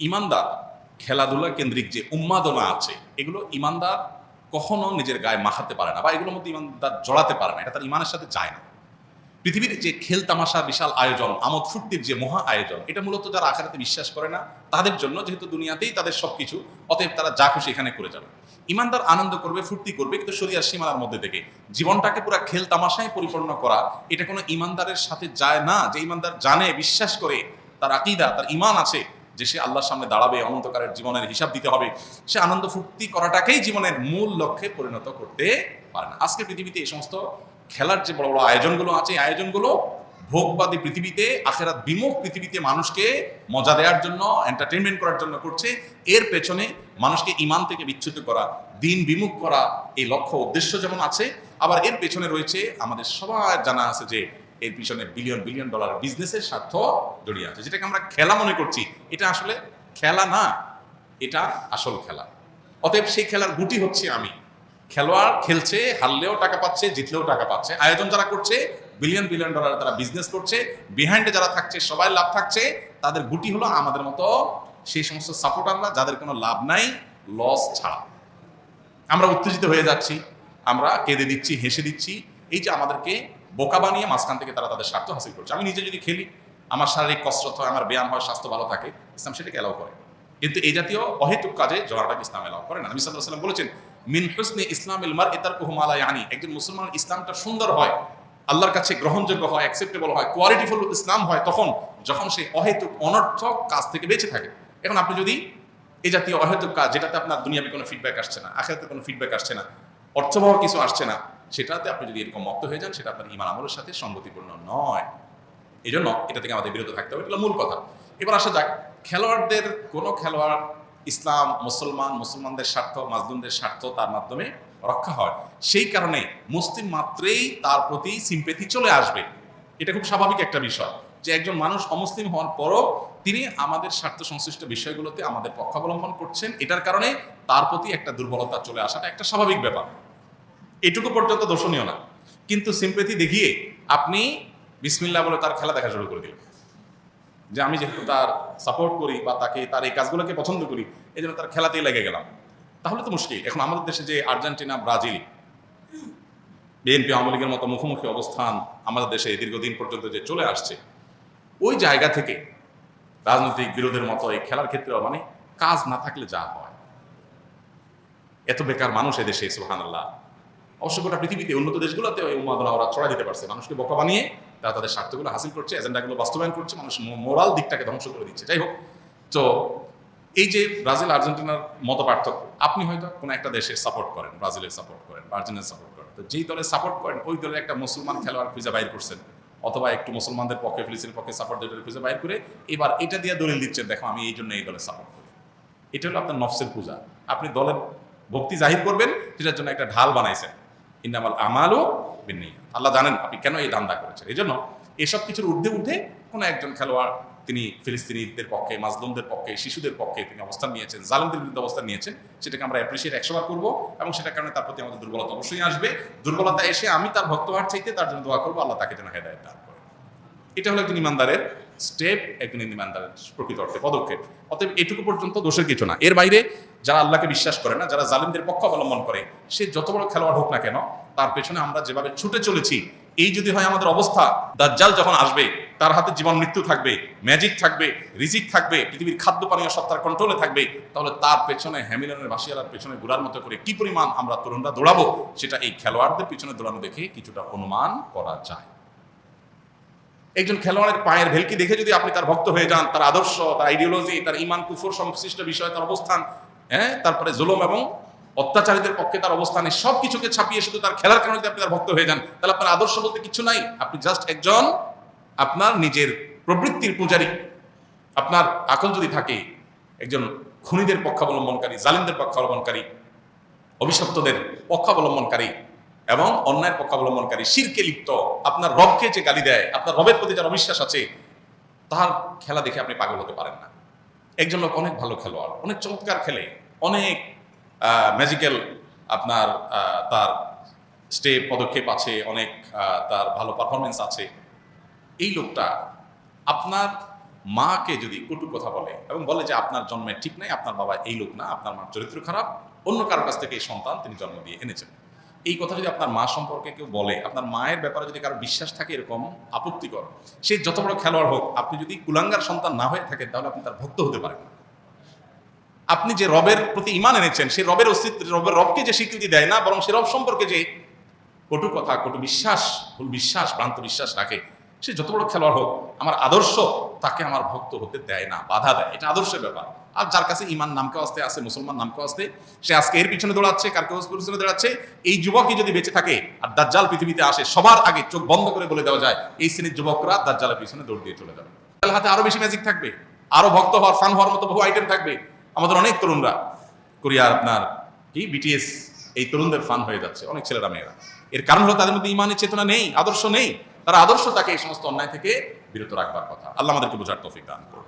ইমানদার খেলাধুলা কেন্দ্রিক যে উন্মাদনা আছে, এগুলো ইমানদার কখনো নিজের গায়ে মাখাতে পারে না বা এগুলোর মধ্যে ইমানদার জড়াতে পারে না, এটা তার ইমানের সাথে যায় না। পৃথিবীর যে খেল তামাশা বিশাল আয়োজন, আমোদ ফুর্তির যে মহা আয়োজন, এটা মূলত যারা আখারাতে বিশ্বাস করে না, তাদের জন্য যেহেতু দুনিয়াতেই তাদের সবকিছু, অতএব তারা যা খুশি এখানে করে যাবে। ইমানদার আনন্দ করবে, ফুর্তি করবে, কিন্তু শরিয়ার সীমানার মধ্যে থেকে জীবনটাকে পুরো খেল তামাশায় পরিপূর্ণ করা, এটা কোনো ইমানদারের সাথে যায় না। যে ইমানদার জানে, বিশ্বাস করে, তার আকিদা, তার ইমান আছে যে সে আল্লাহর সামনে দাঁড়াবে অনন্তকারের জীবনের হিসাব দিতে হবে, সে আনন্দ ফুর্তি করাটাকেই জীবনের মূল লক্ষ্যে পরিণত করতে পারে না। আজকে পৃথিবীতে এই সমস্ত খেলার যে বড় বড় আয়োজনগুলো আছে, এই আয়োজনগুলো ভোগবাদী পৃথিবীতে, আখেরাত বিমুখ পৃথিবীতে মানুষকে মজা দেওয়ার জন্য এন্টারটেনমেন্ট করার জন্য করছে। এর পেছনে মানুষকে ইমান থেকে বিচ্ছুত করা, দিন বিমুখ করা এই লক্ষ্য, উদ্দেশ্য যেমন আছে, আবার এর পেছনে রয়েছে আমাদের সবার জানা আছে যে এর পিছনে বিলিয়ন বিলিয়ন ডলার বিজনেসের স্বার্থ জড়িয়ে আছে। যেটাকে আমরা খেলা মনে করছি, এটা আসলে খেলা না, এটা আসল খেলা। অতএব সেই খেলার গুটি হচ্ছে আমি। খেলোয়াড় খেলছে, হারলেও টাকা পাচ্ছে, জিতলেও টাকা পাচ্ছে। আয়োজন যারা করছে বিলিয়ন বিলিয়ন ডলার তারা বিজনেস করছে বিহাইন্ডে যারা থাকছে, সবাই লাভ থাকছে, তাদের গুটি হলো আমাদের মতো সেই সমস্ত সাপোর্টাররা যাদের কোনো লাভ নাই লস ছাড়া। আমরা উত্তেজিত হয়ে যাচ্ছি, আমরা কেঁদে দিচ্ছি, হেসে দিচ্ছি। এই যে আমাদেরকে বোকা বানিয়ে মাঝখান থেকে তারা তাদের স্বার্থ হাসিল করছে। আমি নিজে যদি খেলি, আমার শারীরিক কসরত হয় আমার ব্যায়াম হয়, স্বাস্থ্য ভালো থাকে, ইসলাম সেটাকে অ্যালাউ করে। কিন্তু এই জাতীয় অহেতুক কাজে জড়াটাকে ইসলাম অ্যালাউ করে না? নবী সাল্লাহ সাল্লাম বলেছেন, মিন হুসনে ইসলাম ইলমার এতার কুহমালা আনি একজন মুসলমান ইসলামটা সুন্দর হয়, আল্লাহর কাছে গ্রহণযোগ্য হয় অ্যাকসেপ্টেবল হয় কোয়ালিটিফুল ইসলাম হয়, তখন যখন সে অহেতুক, অনর্থক কাজ থেকে বেঁচে থাকে। এখন আপনি যদি এই জাতীয় অহেতুক কাজ, যেটাতে আপনার দুনিয়াতে কোনো ফিডব্যাক আসছে না, আখেরাতে কোনো ফিডব্যাক আসছে না, অর্থবহ কিছু আসছে না সেটাতে আপনি যদি এরকম মত্ত হয়ে যান, সেটা আপনার ইমান আমলের সাথে সঙ্গতিপূর্ণ নয়। এই জন্য এটা থেকে আমাদের বিরত থাকতে হবে, এটা মূল কথা। এবার আসা যাক, খেলোয়াড়দের, কোনো খেলোয়াড় ইসলাম, মুসলমান, মুসলমানদের স্বার্থ, মাজলুমদের স্বার্থ তার মাধ্যমে রক্ষা হয়। সেই কারণে মুসলিম মাত্রেই তার প্রতি সিম্পেথি চলে আসবে। এটা খুব স্বাভাবিক একটা বিষয় যে একজন মানুষ অমুসলিম হওয়ার পরও তিনি আমাদের স্বার্থ সংশ্লিষ্ট বিষয়গুলোতে আমাদের পক্ষাবলম্বন করছেন। এটার কারণে তার প্রতি একটা দুর্বলতা চলে আসাটা একটা স্বাভাবিক ব্যাপার। এটুকু পর্যন্ত দর্শনীয় না। কিন্তু সিম্পেথি দেখিয়ে আপনি বিসমিল্লা বলে তার খেলা দেখা শুরু করে দিলেন। যে আমি যেহেতু তার সাপোর্ট করি বা তাকে, তার এই কাজগুলোকে পছন্দ করি, এই জন্য তার খেলাতেই লেগে গেলাম। তাহলে তো মুশকিল। এখন আমাদের দেশে যে আর্জেন্টিনা, ব্রাজিল, বিএনপি, আওয়ামী লীগের মতো মুখোমুখি অবস্থান আমাদের দেশে দীর্ঘদিন পর্যন্ত যে চলে আসছে, ওই জায়গা থেকে রাজনৈতিক বিরোধের মতো এই খেলার ক্ষেত্রেও মানে কাজ না থাকলে যা হয়। এত বেকার মানুষ এদেশে সুহান আল্লাহ অবশ্য গোটা পৃথিবীতে উন্নত দেশগুলোতে ওই উন্মাদনা ওরা ছড়া দিতে পারছে। মানুষকে বোকা বানিয়ে তারা তাদের স্বার্থগুলো হাসিল করছে, এজেন্ডাগুলো বাস্তবায়ন করছে, মানুষ মোরাল দিকটাকে ধ্বংস করে দিচ্ছে। যাই হোক, তো এই যে ব্রাজিল, আর্জেন্টিনার মত পার্থক্য, আপনি হয়তো কোনো একটা দেশের সাপোর্ট করেন, ব্রাজিলের সাপোর্ট করেন, আর্জেন্টিনার সাপোর্ট করেন। তো যেই দলের সাপোর্ট করেন, ওই দলের একটা মুসলমান খেলোয়াড় খুঁজে বাইর করছেন। অথবা একটু মুসলমানদের পক্ষে ফিলিস্তিনের পক্ষে সাপোর্ট দলের খুঁজে বাইর করে এবার এটা দিয়ে দলিল দিচ্ছেন, দেখো, আমি এই জন্য এই দলের সাপোর্ট করি। এটা হলো আপনার নফসের পূজা। আপনি দলের ভক্তি জাহির করবেন, সেটার জন্য একটা ঢাল বানাইছেন। ইন্নামাল আমালও বিন্নি আল্লাহ জানেন আপনি কেন এই দান্দা করেছেন। এই জন্য এসব কিছুর ঊর্ধ্বে উঠে কোনো একজন খেলোয়াড় তিনি ফিলিস্তিনিদের পক্ষে, মাজলুমদের পক্ষে, শিশুদের পক্ষে তিনি অবস্থান নিয়েছেন, জালেমদের বিরুদ্ধে অবস্থান নিয়েছেন, সেটাকে আমরা অ্যাপ্রিসিয়েট একশোবার করব এবং সেটার কারণে তার প্রতি আমাদের দুর্বলতা অবশ্যই আসবে। দুর্বলতা এসে আমি তার ভক্ত হওয়ার চাইতে তার জন্য দোয়া করব, আল্লাহ তাকে যেন হেদায়ত দান করে। এটা হলো একজন ইমানদারের স্টেপ একজন ইমানদারের প্রকৃত অর্থে পদক্ষেপ। অতএব এটুকু পর্যন্ত দোষের কিছু না। এর বাইরে যারা আল্লাহকে বিশ্বাস করে না, যারা জালিমদের পক্ষ অবলম্বন করে, সে যত বড় খেলোয়াড় হোক না কেন, তার পেছনে আমরা যেভাবে ছুটে চলেছি, এই যদি হয় আমাদের অবস্থা, দাজ্জাল যখন আসবে, তার হাতে জীবন মৃত্যু থাকবে, ম্যাজিক থাকবে, রিজিক থাকবে, পৃথিবীর খাদ্য পানীয় সত্তার কন্ট্রোলে থাকবে, তাহলে তার পেছনে হ্যামিলনের বাসিয়ালার পেছনে ঘোরার মতো করে কি পরিমাণ আমরা তরুণরা দৌড়াবো, সেটা এই খেলোয়াড়দের পিছনে দৌড়ানো দেখে কিছুটা অনুমান করা যায়। একজন খেলোয়াড়ের পায়ের ভেলকি দেখে যদি আপনি তার ভক্ত হয়ে যান, তার আদর্শ, তার আইডিওলজি তার ইমান কুফর সংশ্লিষ্ট বিষয় তার অবস্থান হ্যাঁ তারপরে জুলুম এবং অত্যাচারীদের পক্ষে তার অবস্থানে সব কিছুকে ছাপিয়ে শুধু তার খেলার কারণে যদি আপনি তার ভক্ত হয়ে যান, তাহলে আপনার আদর্শ বলতে কিছু নাই। আপনি জাস্ট একজন, আপনার নিজের প্রবৃত্তির পূজারী। আপনার আকল যদি থাকে, একজন খুনিদের পক্ষাবলম্বনকারী, জালিমদের পক্ষাবলম্বনকারী, অভিশপ্তদের পক্ষাবলম্বনকারী এবং অন্যায়ের পক্ষ অবলম্বনকারী, শিরকে লিপ্ত, আপনার রবকে যে গালি দেয়, আপনার রবের প্রতি যার অবিশ্বাস আছে তার খেলা দেখে আপনি পাগল হতে পারেন না। একজন লোক অনেক ভালো খেলোয়াড়, অনেক চমৎকার খেলে, অনেক ম্যাজিক্যাল আপনার তার স্টেপ পদক্ষেপ আছে, অনেক তার ভালো পারফরমেন্স আছে। এই লোকটা আপনার মাকে যদি কটু কথা বলে এবং বলে যে আপনার জন্মের ঠিক নাই, আপনার বাবা এই লোক না, আপনার মার চরিত্র খারাপ, অন্য কারোর কাছ থেকে এই সন্তান তিনি জন্ম দিয়ে এনেছেন। এই কথা যদি আপনার মা সম্পর্কে কেউ বলে, আপনার মায়ের ব্যাপারে যদি কারও বিশ্বাস থাকে এরকম আপত্তিকর, সে যত বড় খেলোয়াড় হোক, আপনি যদি কুলাঙ্গার সন্তান না হয়ে থাকেন, তাহলে আপনি তার ভক্ত হতে পারেন আপনি যে রবের প্রতি ইমান এনেছেন সেই রবের অস্তিত্ব, রবের রবকে যে স্বীকৃতি দেয় না, বরং সে রব সম্পর্কে যে কটু কথা, কটু বিশ্বাস, ভুল বিশ্বাস, ভ্রান্ত বিশ্বাস রাখে সে যত বড় খেলোয়াড় হোক, আমার আদর্শ তাকে আমার ভক্ত হতে দেয় না, বাধা দেয়। এটা আদর্শের ব্যাপার। আর যার কাছে ইমান নামকে আসতে আছে, মুসলমান নামকে আসতে, সে আজকে এর পিছনে দৌড়াচ্ছে কার কেউ পিছনে দৌড়াচ্ছে। এই যুবকই যদি বেঁচে থাকে আর দাজ্জাল পৃথিবীতে আসে, সবার আগে চোখ বন্ধ করে বলে দেওয়া যায়, এই শ্রেণির যুবকরা দাজ্জালের পিছনে দৌড় দিয়ে চলে যাবে। তাহলে হাতে আরও বেশি ম্যাজিক থাকবে, আরও ভক্ত হওয়ার ফান হওয়ার মতো বহু আইটেম থাকবে। আমাদের অনেক তরুণরা, কোরিয়ার আপনার কি বিটিএস এই তরুণদের ফান হয়ে যাচ্ছে, অনেক ছেলেরা, মেয়েরা। এর কারণ হলো তাদের মধ্যে ইমানের চেতনা নেই, আদর্শ নেই। তার আদর্শ তাকে এই সমস্ত অন্যায় থেকে বিরত রাখবার কথা। আল্লাহ আমাদেরকে বোঝার তৌফিক দান করুন।